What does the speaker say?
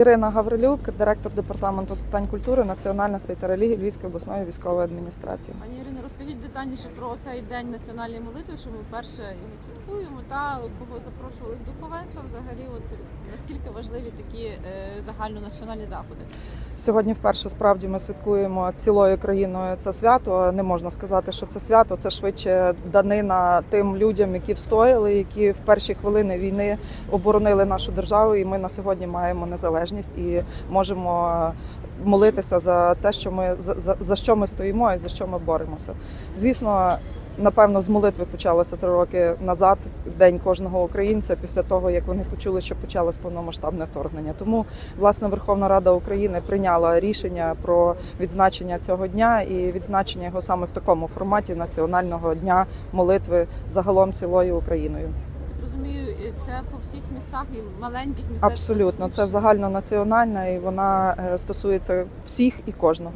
Ірина Гаврилюк, директор департаменту з питань культури, національностей та релігії Львівської обласної військової адміністрації. Пані Ірино, розкажіть детальніше про цей день національної молитви, що ми вперше його святкуємо, та кого запрошували з духовенства. Взагалі, от наскільки важливі такі е, загальнонаціональні заходи? Сьогодні вперше справді ми святкуємо цілою країною це свято. Не можна сказати, що це свято. Це швидше данина тим людям, які встояли, які в перші хвилини війни оборонили нашу державу. І ми на сьогодні маємо незалежність і можемо молитися за те, що ми за, за, що ми стоїмо і за що ми боремося. Звісно. Напевно, з молитви почалося три роки назад, день кожного українця, після того як вони почули, що почалось повномасштабне вторгнення. Тому власне Верховна Рада України прийняла рішення про відзначення цього дня і відзначення його саме в такому форматі національного дня молитви загалом цілою Україною. Розумію, це по всіх містах і маленьких містах. Абсолютно, це загальнонаціональна і вона е, стосується всіх і кожного.